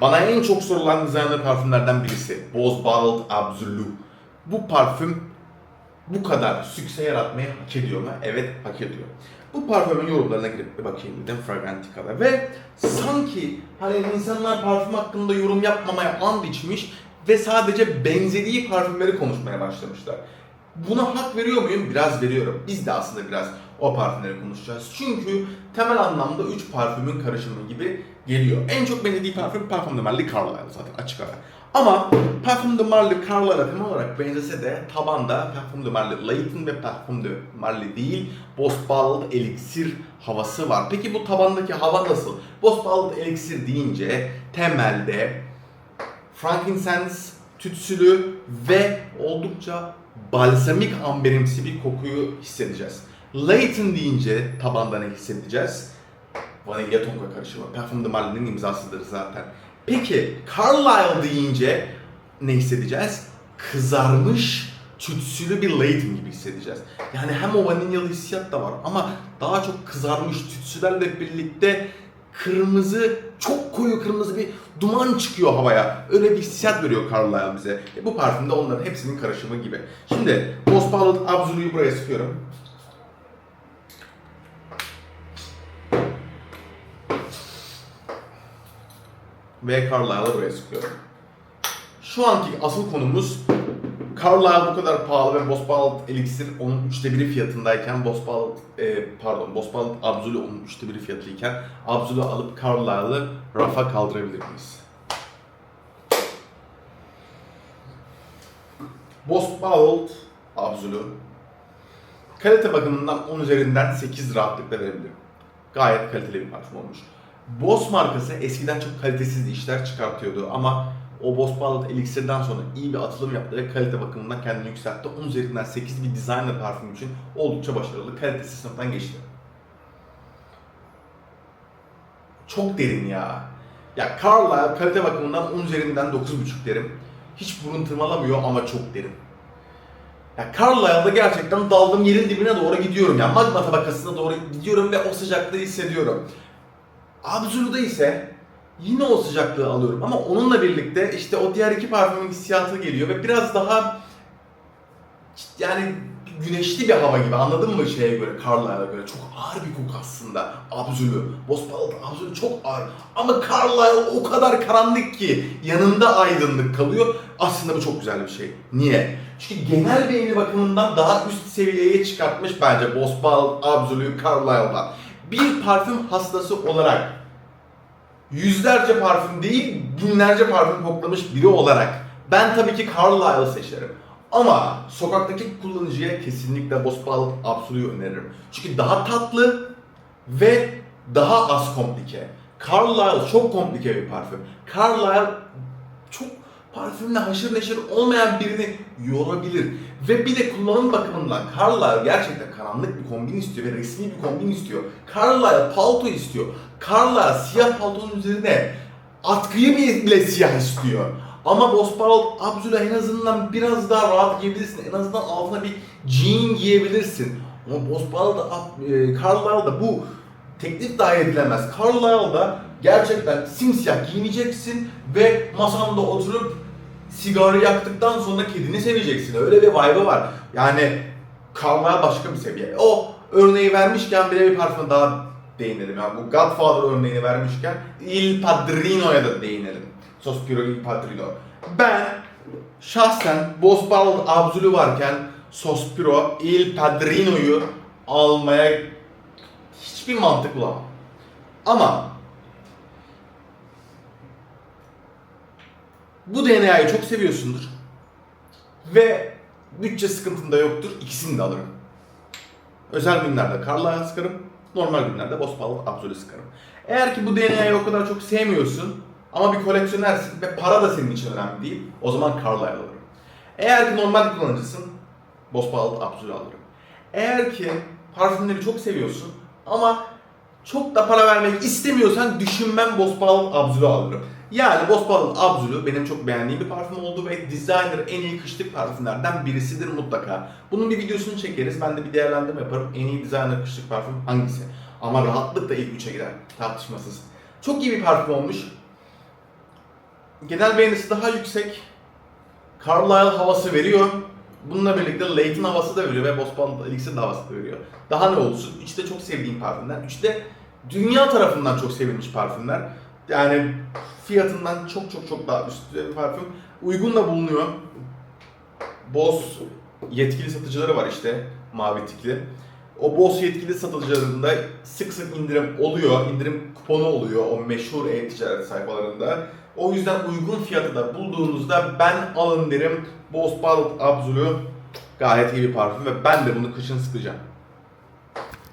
Bana en çok sorulan designer parfümlerden birisi. Boz Bottled Absolute. Bu parfüm bu kadar sükse yaratmayı hak ediyor mu? Evet hak ediyor. Bu parfümün yorumlarına girip bir bakayım dedim Fragrantica'da ve sanki hani insanlar parfüm hakkında yorum yapmamaya and içmiş ve sadece benzediği parfümleri konuşmaya başlamışlar. Buna hak veriyor muyum? Biraz veriyorum. Biz de aslında biraz o parfümleri konuşacağız. Çünkü temel anlamda 3 parfümün karışımı gibi geliyor. En çok benzediği parfüm Parfum de Marly Carlisle zaten açık ara. Ama Parfum de Marly Carlisle'a temel olarak benzese de tabanda Parfum de Marly Layton ve Parfum de Marly değil Boss Bottled Elixir havası var. Peki bu tabandaki hava nasıl? Boss Bottled Elixir deyince temelde frankincense tütsülü ve oldukça balsamik amberimsi bir kokuyu hissedeceğiz. Layton deyince tabanda ne hissedeceğiz? Vanilya tonka karışımı. Parfum de Marly'nin imzasıdır zaten. Peki Carlisle deyince ne hissedeceğiz? Kızarmış tütsülü bir Layton gibi hissedeceğiz. Yani hem o vanilyalı hissiyat da var ama daha çok kızarmış tütsülerle birlikte kırmızı, çok koyu kırmızı bir duman çıkıyor havaya. Öyle bir hissiyat veriyor Carlisle bize. E bu parfüm de onların hepsinin karışımı gibi. Şimdi Bottled Absolute'yu buraya sıkıyorum. Ve Carlisle'ı buraya sıkıyorum. Şu anki asıl konumuz Carlisle bu kadar pahalı ve Bottled Elixir onun üçte biri fiyatındayken Bottled, e, pardon Bottled Absolute onun üçte biri fiyatıyken Absolute alıp Carlisle'ı rafa kaldırabilir miyiz? Bottled Absolute kalite bakımından 10 üzerinden 8 rahatlıkla verebilirim. Gayet kaliteli bir parfüm olmuş. Boss markası eskiden çok kalitesiz işler çıkartıyordu ama o Boss Bottled Elixir'den sonra iyi bir atılım yaptı ve kalite bakımından kendini yükseltti. 10 üzerinden 8 bir designer parfüm için oldukça başarılı. Kalitesi sınıftan geçti. Çok derin ya. Ya Carlisle kalite bakımından 10 üzerinden 9.5 derim. Hiç burun tırmalamıyor ama çok derin. Ya Carlisle'da gerçekten daldım yerin dibine doğru gidiyorum. Yani magma tabakasına doğru gidiyorum ve o sıcaklığı hissediyorum. Absolute'da ise yine o sıcaklığı alıyorum ama onunla birlikte işte o diğer iki parfümün hissiyatı geliyor ve biraz daha yani güneşli bir hava gibi anladın mı şeye göre Carlisle'a göre çok ağır bir koku aslında. Boss Bottled Absolute çok ağır ama Carlisle o kadar karanlık ki yanında aydınlık kalıyor. Aslında bu çok güzel bir şey. Niye? Çünkü genel beğeni bakımından daha üst seviyeye çıkartmış bence Bottled Absolute Carlisle'dan. Bir parfüm hastası olarak yüzlerce parfüm değil binlerce parfüm koklamış biri olarak ben tabii ki Carlisle'ı seçerim. Ama sokaktaki kullanıcıya kesinlikle Boss Bottled Absolute'yu öneririm. Çünkü daha tatlı ve daha az komplike. Carlisle çok komplike bir parfüm. Carlisle parfümle haşır neşir olmayan birini yorabilir. Ve bir de kullanım bakımından Carlisle gerçekten karanlık bir kombin istiyor ve resmi bir kombin istiyor. Carlisle palto istiyor. Carlisle siyah paltonun üzerine atkıyı bile siyah istiyor. Ama Bottled Absolute en azından biraz daha rahat giyebilirsin. En azından altına bir jean giyebilirsin. Ama Boss Bottled e, Carlisle'da bu teklif dahi edilemez. Carlisle'da gerçekten simsiyah giyineceksin ve masanda oturup sigara yaktıktan sonra kedini seveceksin. Öyle bir vibe'ı var. Yani Carlisle başka bir seviye. O örneği vermişken bile bir parfüm daha değinelim. Yani bu Godfather örneğini vermişken Il Padrino'ya da değinelim. Sospiro Il Padrino. Ben şahsen Boss Bottled Absolute varken Sospiro Il Padrino'yu almaya hiçbir mantık bulamam. Ama bu DNA'yı çok seviyorsundur ve bütçe sıkıntın da yoktur. İkisini de alırım. Özel günlerde Carlisle sıkarım, normal günlerde Bottled Absolute sıkarım. Eğer ki bu DNA'yı o kadar çok sevmiyorsun ama bir koleksiyonersin ve para da senin için önemli değil, o zaman Carlisle alırım. Eğer ki normal kullanıcısın, Bottled Absolute alırım. Eğer ki parfümleri çok seviyorsun ama çok da para vermek istemiyorsan düşünmem Bottled Absolute alırım. Yani Boss Bottled Absolute benim çok beğendiğim bir parfüm oldu ve designer en iyi kışlık parfümlerden birisidir mutlaka. Bunun bir videosunu çekeriz. Ben de bir değerlendirme yaparım. En iyi designer kışlık parfüm hangisi? Ama rahatlıkla ilk üçe girer. Tartışmasız. Çok iyi bir parfüm olmuş. genel beğenisi daha yüksek. Carlisle havası veriyor. Bununla birlikte Layton havası da veriyor ve Bospan Elixir havası da veriyor. Daha ne olsun? Üçü de çok sevdiğim parfümler. Üçü de dünya tarafından çok sevilmiş parfümler. Yani fiyatından çok çok çok daha üst düzey bir parfüm. Uygun da bulunuyor. Boss yetkili satıcıları var işte mavi tikli. O Boss yetkili satıcılarında sık sık indirim oluyor. indirim kuponu oluyor o meşhur e-ticaret sayfalarında. O yüzden uygun fiyatı da bulduğunuzda ben alın derim. Boss Bottled Absolu gayet iyi bir parfüm ve ben de bunu kışın sıkacağım.